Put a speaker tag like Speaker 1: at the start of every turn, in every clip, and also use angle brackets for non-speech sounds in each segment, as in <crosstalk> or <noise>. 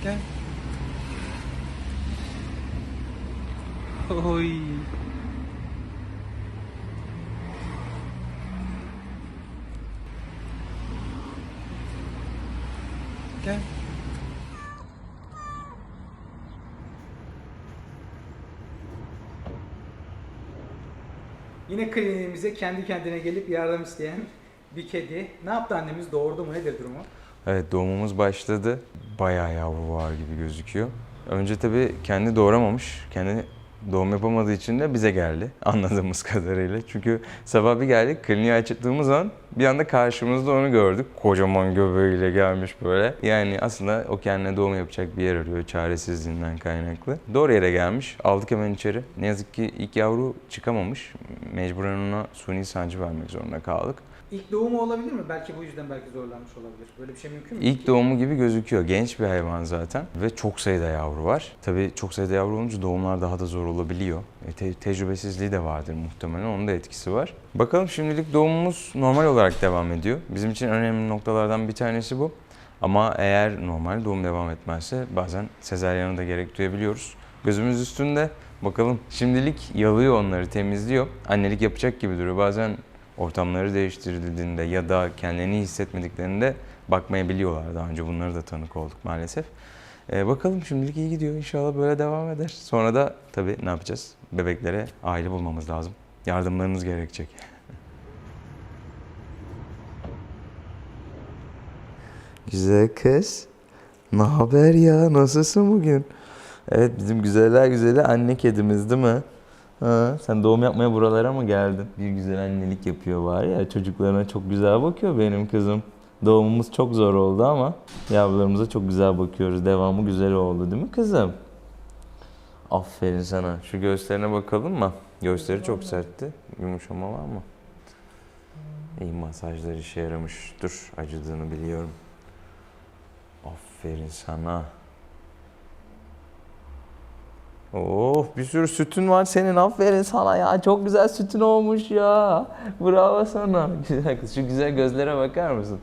Speaker 1: Okay. Oi. Yine kliniğimize kendi kendine gelip yardım isteyen bir kedi. Ne yaptı annemiz? Doğurdu mu? Nedir durumu?
Speaker 2: Evet doğumumuz başladı. Bayağı yavru var gibi gözüküyor. Önce tabii kendi doğuramamış. Kendi doğum yapamadığı için de bize geldi <laughs> anladığımız kadarıyla. Çünkü sabah bir geldik kliniği açtığımız an bir anda karşımızda onu gördük. Kocaman göbeğiyle gelmiş böyle. Yani aslında o kendine doğum yapacak bir yer arıyor çaresizliğinden kaynaklı. Doğru yere gelmiş. Aldık hemen içeri. Ne yazık ki ilk yavru çıkamamış. Mecburen ona suni sancı vermek zorunda kaldık.
Speaker 1: İlk doğumu olabilir mi? Belki bu yüzden belki zorlanmış olabilir. Böyle bir şey mümkün mü?
Speaker 2: İlk doğumu gibi gözüküyor. Genç bir hayvan zaten ve çok sayıda yavru var. Tabii çok sayıda yavru olunca doğumlar daha da zor olabiliyor. E, te- tecrübesizliği de vardır muhtemelen. Onun da etkisi var. Bakalım şimdilik doğumumuz normal olarak devam ediyor. Bizim için önemli noktalardan bir tanesi bu. Ama eğer normal doğum devam etmezse bazen sezaryanı da gerek duyabiliyoruz. Gözümüz üstünde. Bakalım şimdilik yalıyor onları, temizliyor. Annelik yapacak gibi duruyor. Bazen ortamları değiştirildiğinde ya da kendilerini iyi hissetmediklerinde bakmayabiliyorlar. Daha önce bunları da tanık olduk maalesef. Ee, bakalım şimdilik iyi gidiyor. İnşallah böyle devam eder. Sonra da tabii ne yapacağız? Bebeklere aile bulmamız lazım. Yardımlarınız gerekecek. <laughs> Güzel kız. Ne haber ya? Nasılsın bugün? Evet bizim güzeller güzeli anne kedimiz değil mi? Ha, sen doğum yapmaya buralara mı geldin? Bir güzel annelik yapıyor var ya çocuklarına çok güzel bakıyor benim kızım. Doğumumuz çok zor oldu ama yavrularımıza çok güzel bakıyoruz. Devamı güzel oldu değil mi kızım? Aferin sana. Şu göğüslerine bakalım mı? Göğüsleri çok sertti. Yumuşama var mı? İyi masajlar işe yaramış. Dur acıdığını biliyorum. Aferin sana. Oh bir sürü sütün var senin aferin sana ya çok güzel sütün olmuş ya bravo sana <laughs> güzel kız şu güzel gözlere bakar mısın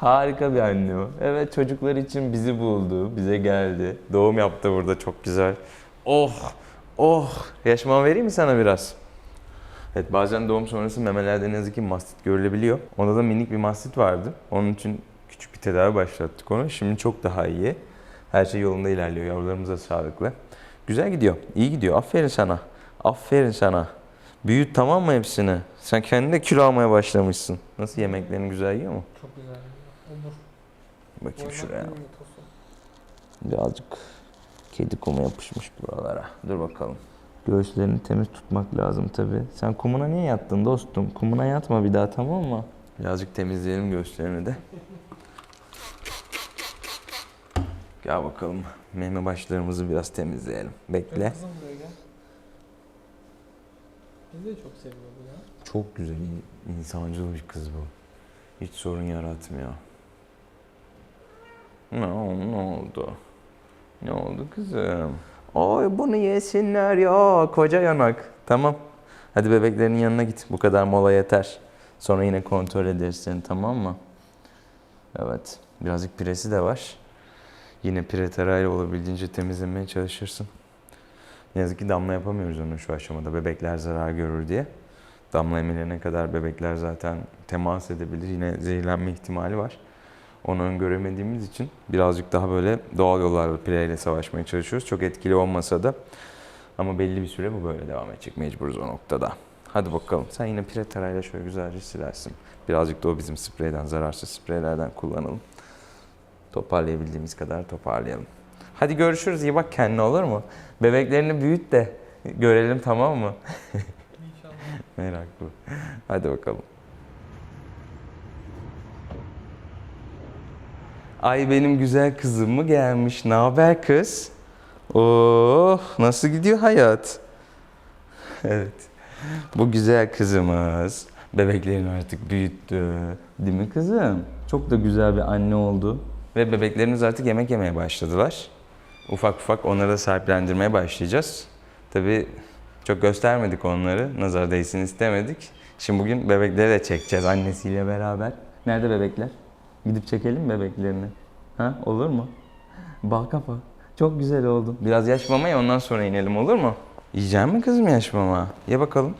Speaker 2: harika bir anne o evet çocuklar için bizi buldu bize geldi doğum yaptı burada çok güzel oh oh yaşman vereyim mi sana biraz Evet bazen doğum sonrası memelerde ne yazık ki mastit görülebiliyor. Onda da minik bir mastit vardı. Onun için küçük bir tedavi başlattık onu. Şimdi çok daha iyi. Her şey yolunda ilerliyor. Yavrularımız da sağlıklı. Güzel gidiyor. iyi gidiyor. Aferin sana. Aferin sana. Büyüt tamam mı hepsini? Sen kendin de kilo almaya başlamışsın. Nasıl yemeklerini güzel yiyor mu?
Speaker 1: Çok güzel. Olur.
Speaker 2: Bakayım şuraya. Birazcık kedi kumu yapışmış buralara. Dur bakalım. Göğüslerini temiz tutmak lazım tabi. Sen kumuna niye yattın dostum? Kumuna yatma bir daha tamam mı? Birazcık temizleyelim göğüslerini de. Gel bakalım. Meme başlarımızı biraz temizleyelim. Bekle.
Speaker 1: Kızım buraya gel. Bizi de çok seviyor bu ya.
Speaker 2: Çok güzel, insancıl bir kız bu. Hiç sorun yaratmıyor. Ne, oldu, ne oldu? Ne oldu kızım? Oy bunu yesinler ya koca yanak. Tamam. Hadi bebeklerin yanına git. Bu kadar mola yeter. Sonra yine kontrol ederiz seni tamam mı? Evet. Birazcık piresi de var. Yine pire tarayla olabildiğince temizlemeye çalışırsın. Ne yazık ki damla yapamıyoruz onu şu aşamada. Bebekler zarar görür diye. Damla emilene kadar bebekler zaten temas edebilir. Yine zehirlenme ihtimali var. Onu öngöremediğimiz için birazcık daha böyle doğal yollarla pireyle savaşmaya çalışıyoruz. Çok etkili olmasa da ama belli bir süre bu böyle devam edecek. Mecburuz o noktada. Hadi bakalım. Sen yine pire tarayla şöyle güzelce silersin. Birazcık da o bizim spreyden, zararsız spreylerden kullanalım. Toparlayabildiğimiz kadar toparlayalım. Hadi görüşürüz. İyi bak kendine olur mu? Bebeklerini büyüt de görelim tamam mı?
Speaker 1: İnşallah. <laughs>
Speaker 2: Meraklı. Hadi bakalım. Ay benim güzel kızım mı gelmiş? Ne haber kız? Oh, nasıl gidiyor hayat? <laughs> evet. Bu güzel kızımız bebeklerini artık büyüttü. Değil mi kızım? Çok da güzel bir anne oldu. Ve bebeklerimiz artık yemek yemeye başladılar. Ufak ufak onları da sahiplendirmeye başlayacağız. Tabii çok göstermedik onları. Nazar değsin istemedik. Şimdi bugün bebekleri de çekeceğiz annesiyle beraber. Nerede bebekler? Gidip çekelim bebeklerini. Ha olur mu? Bal kafa. Çok güzel oldun. Biraz yaş mama ye ondan sonra inelim olur mu? Yiyecek mi kızım yaş mama? Ye bakalım.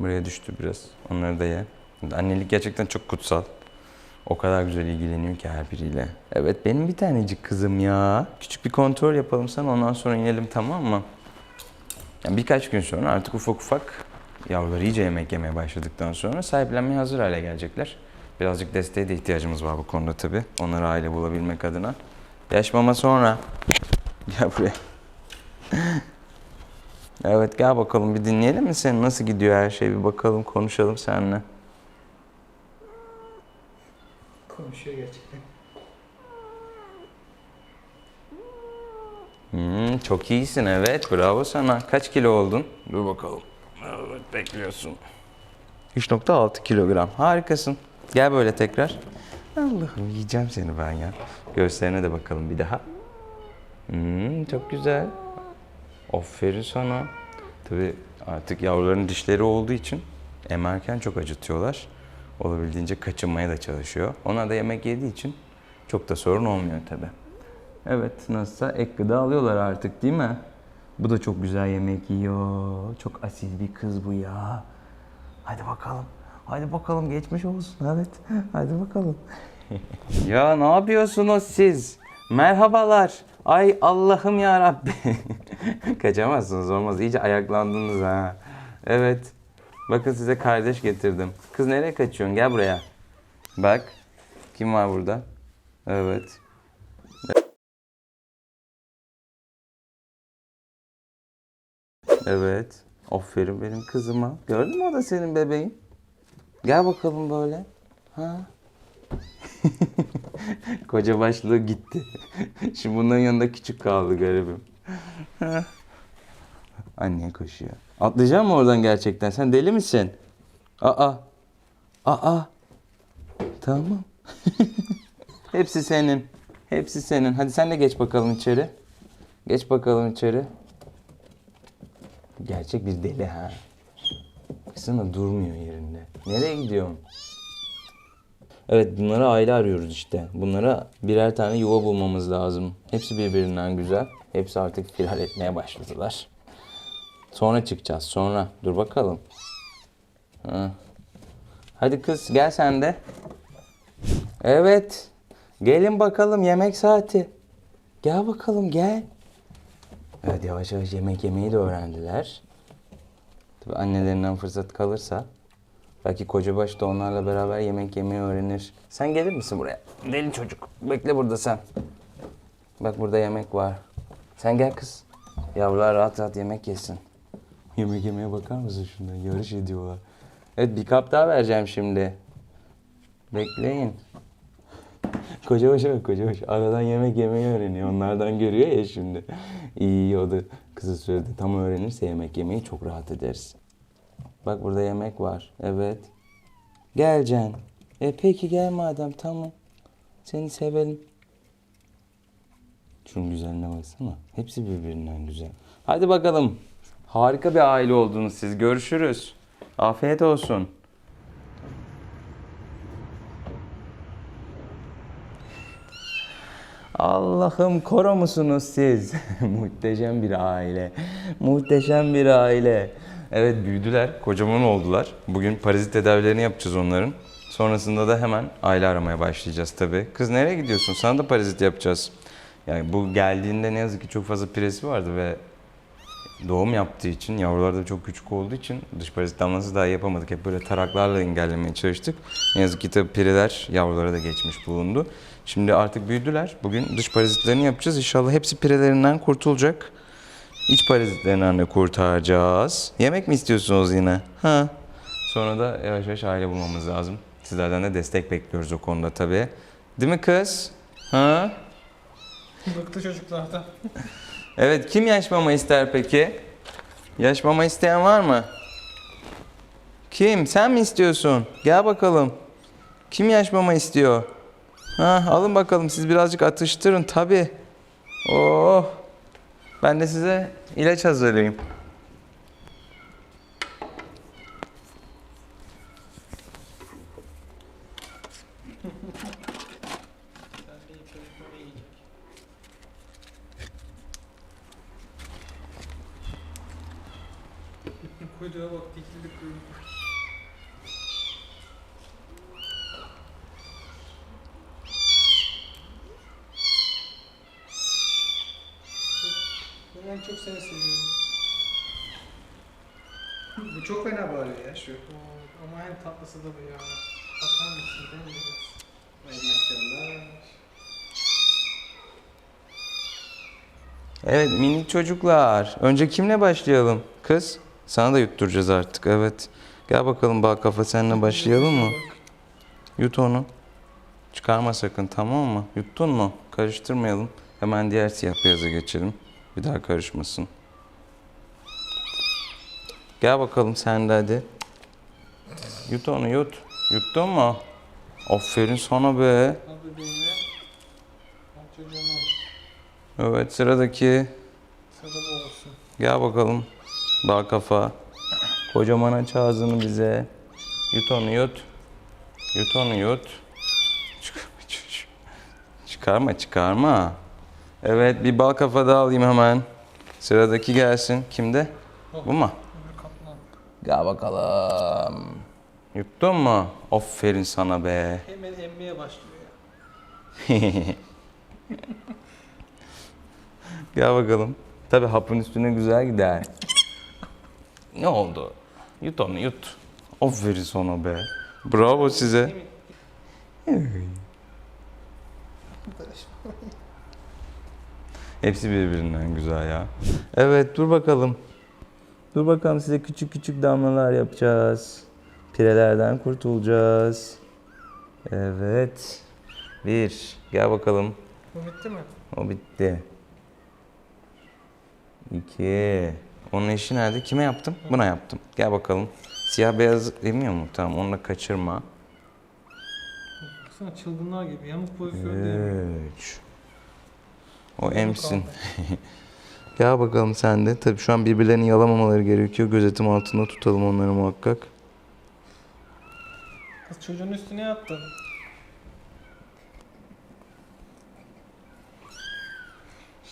Speaker 2: Buraya düştü biraz. Onları da ye. Annelik gerçekten çok kutsal. O kadar güzel ilgileniyor ki her biriyle. Evet benim bir tanecik kızım ya. Küçük bir kontrol yapalım sana ondan sonra inelim tamam mı? Yani birkaç gün sonra artık ufak ufak yavrular iyice yemek yemeye başladıktan sonra sahiplenmeye hazır hale gelecekler. Birazcık desteğe de ihtiyacımız var bu konuda tabii. Onları aile bulabilmek adına. Yaş mama sonra. Gel buraya. Evet gel bakalım bir dinleyelim mi seni? Nasıl gidiyor her şey bir bakalım konuşalım seninle.
Speaker 1: Konuşuyor gerçekten.
Speaker 2: Hmm, çok iyisin evet bravo sana. Kaç kilo oldun? Dur bakalım. Evet bekliyorsun. 3.6 kilogram harikasın. Gel böyle tekrar. Allah'ım yiyeceğim seni ben ya. Göğüslerine de bakalım bir daha. Hmm, çok güzel. Aferin sana. Tabii artık yavruların dişleri olduğu için emerken çok acıtıyorlar. Olabildiğince kaçınmaya da çalışıyor. Ona da yemek yediği için çok da sorun olmuyor tabii. Evet nasılsa ek gıda alıyorlar artık değil mi? Bu da çok güzel yemek yiyor. Çok asil bir kız bu ya. Hadi bakalım. Hadi bakalım geçmiş olsun. Evet. Hadi bakalım. <laughs> ya ne yapıyorsunuz siz? Merhabalar. Ay Allah'ım ya Rabbi. <laughs> Kaçamazsınız olmaz. İyice ayaklandınız ha. Evet. Bakın size kardeş getirdim. Kız nereye kaçıyorsun? Gel buraya. Bak. Kim var burada? Evet. Evet. Aferin benim kızıma. Gördün mü o da senin bebeğin? Gel bakalım böyle. Ha? <laughs> Koca başlığı gitti. <laughs> Şimdi bunların yanında küçük kaldı garibim. Anneye koşuyor. Atlayacak mı oradan gerçekten? Sen deli misin? Aa. Aa. Tamam. <laughs> Hepsi senin. Hepsi senin. Hadi sen de geç bakalım içeri. Geç bakalım içeri. Gerçek bir deli ha. Baksana durmuyor yerinde. Nereye gidiyorsun? Evet bunlara aile arıyoruz işte. Bunlara birer tane yuva bulmamız lazım. Hepsi birbirinden güzel. Hepsi artık firar etmeye başladılar. Sonra çıkacağız sonra. Dur bakalım. Ha. Hadi kız gel sen de. Evet. Gelin bakalım yemek saati. Gel bakalım gel. Evet yavaş yavaş yemek yemeyi de öğrendiler. Tabii annelerinden fırsat kalırsa belki kocabaş da onlarla beraber yemek yemeyi öğrenir. Sen gelir misin buraya? Deli çocuk. Bekle burada sen. Bak burada yemek var. Sen gel kız. Yavrular rahat rahat yemek yesin. Yemek yemeye bakar mısın şundan? Yarış ediyorlar. Evet bir kap daha vereceğim şimdi. Bekleyin. Koca başa bak koca baş. Aradan yemek yemeyi öğreniyor. Onlardan görüyor ya şimdi. İyi o da kısa sürede tam öğrenirse yemek yemeyi çok rahat ederiz. Bak burada yemek var. Evet. Gel Can. E peki gel madem tamam. Seni sevelim. Şunun güzelliğine baksana. Hepsi birbirinden güzel. Hadi bakalım. Harika bir aile oldunuz siz. Görüşürüz. Afiyet olsun. Allah'ım koru musunuz siz? <laughs> Muhteşem bir aile. Muhteşem bir aile. Evet büyüdüler, kocaman oldular. Bugün parazit tedavilerini yapacağız onların. Sonrasında da hemen aile aramaya başlayacağız tabii. Kız nereye gidiyorsun? Sana da parazit yapacağız. Yani bu geldiğinde ne yazık ki çok fazla piresi vardı ve doğum yaptığı için, yavrular da çok küçük olduğu için dış parazit damlası daha yapamadık. Hep böyle taraklarla engellemeye çalıştık. Ne yazık ki tabii pireler yavrulara da geçmiş bulundu. Şimdi artık büyüdüler. Bugün dış parazitlerini yapacağız. İnşallah hepsi pirelerinden kurtulacak. İç parazitlerinden de kurtaracağız. Yemek mi istiyorsunuz yine? Ha. Sonra da yavaş yavaş aile bulmamız lazım. Sizlerden de destek bekliyoruz o konuda tabii. Değil mi kız? Ha?
Speaker 1: Bıktı çocuklardan. <laughs>
Speaker 2: Evet, kim yaş mama ister peki? Yaş mama isteyen var mı? Kim? Sen mi istiyorsun? Gel bakalım. Kim yaş mama istiyor? Ha, alın bakalım siz birazcık atıştırın tabi. Oh. Ben de size ilaç hazırlayayım.
Speaker 1: Kuyruğa bak dikildi kuyruğu. Ben en çok seni seviyorum. Bu çok fena bağırıyor ya şu. Ama en tatlısı da bu ya. Bakar mısın değil mi? Vay maşallah.
Speaker 2: Evet minik çocuklar. Önce kimle başlayalım? Kız. Sana da yutturacağız artık evet. Gel bakalım bal kafa seninle başlayalım mı? Yut onu. Çıkarma sakın tamam mı? Yuttun mu? Karıştırmayalım. Hemen diğer siyah beyaza geçelim. Bir daha karışmasın. Gel bakalım sen de hadi. Yut onu yut. Yuttun mu? Aferin sana be. Evet sıradaki. Gel bakalım. Bal kafa. Kocaman aç ağzını bize. Yut onu yut. Yut onu yut. Çıkarma. Çıkarma. Evet bir bal kafa daha alayım hemen. Sıradaki gelsin. Kimde? Bu mu? Gel bakalım. Yuttun mu? Aferin sana be.
Speaker 1: Hemen emmeye başlıyor ya. <laughs>
Speaker 2: Gel bakalım. Tabi hapın üstüne güzel gider. Ne oldu? Yut onu yut. Aferin sana be. Bravo size. Hepsi birbirinden güzel ya. Evet dur bakalım. Dur bakalım size küçük küçük damlalar yapacağız. Pirelerden kurtulacağız. Evet. Bir. Gel bakalım.
Speaker 1: Bu bitti mi?
Speaker 2: O bitti. İki. Onun eşi nerede? Kime yaptım? Buna yaptım. Gel bakalım. Siyah beyaz emiyor mu? Tamam onu da kaçırma.
Speaker 1: Baksana çılgınlar gibi yamuk pozisyon değil mi?
Speaker 2: Üç. O emsin. <laughs> Gel bakalım sen de. Tabii şu an birbirlerini yalamamaları gerekiyor. Gözetim altında tutalım onları muhakkak.
Speaker 1: Kız çocuğun üstüne yattın.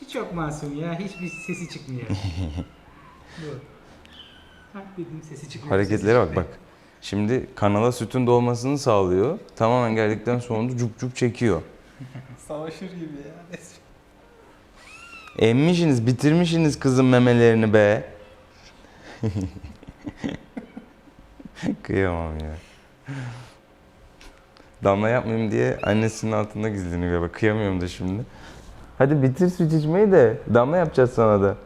Speaker 1: Hiç çok masum ya. Hiçbir sesi çıkmıyor. <laughs> Dedim sesi çıkmıyor.
Speaker 2: Hareketlere bak bak. Şimdi kanala sütün dolmasını sağlıyor. Tamamen geldikten sonra da cup cup çekiyor. <laughs>
Speaker 1: Savaşır gibi ya.
Speaker 2: Emmişsiniz, bitirmişsiniz kızın memelerini be. <laughs> Kıyamam ya. Damla yapmayayım diye annesinin altında gizleniyor bak. Kıyamıyorum da şimdi. Hadi bitir süt içmeyi de damla yapacağız sana da.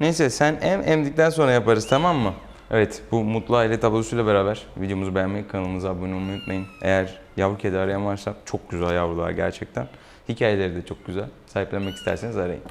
Speaker 2: Neyse sen em emdikten sonra yaparız tamam mı? Evet bu mutlu aile tablosuyla beraber videomuzu beğenmeyi, kanalımıza abone olmayı unutmayın. Eğer yavru kedi arayan varsa çok güzel yavrular gerçekten. Hikayeleri de çok güzel. Sahiplenmek isterseniz arayın.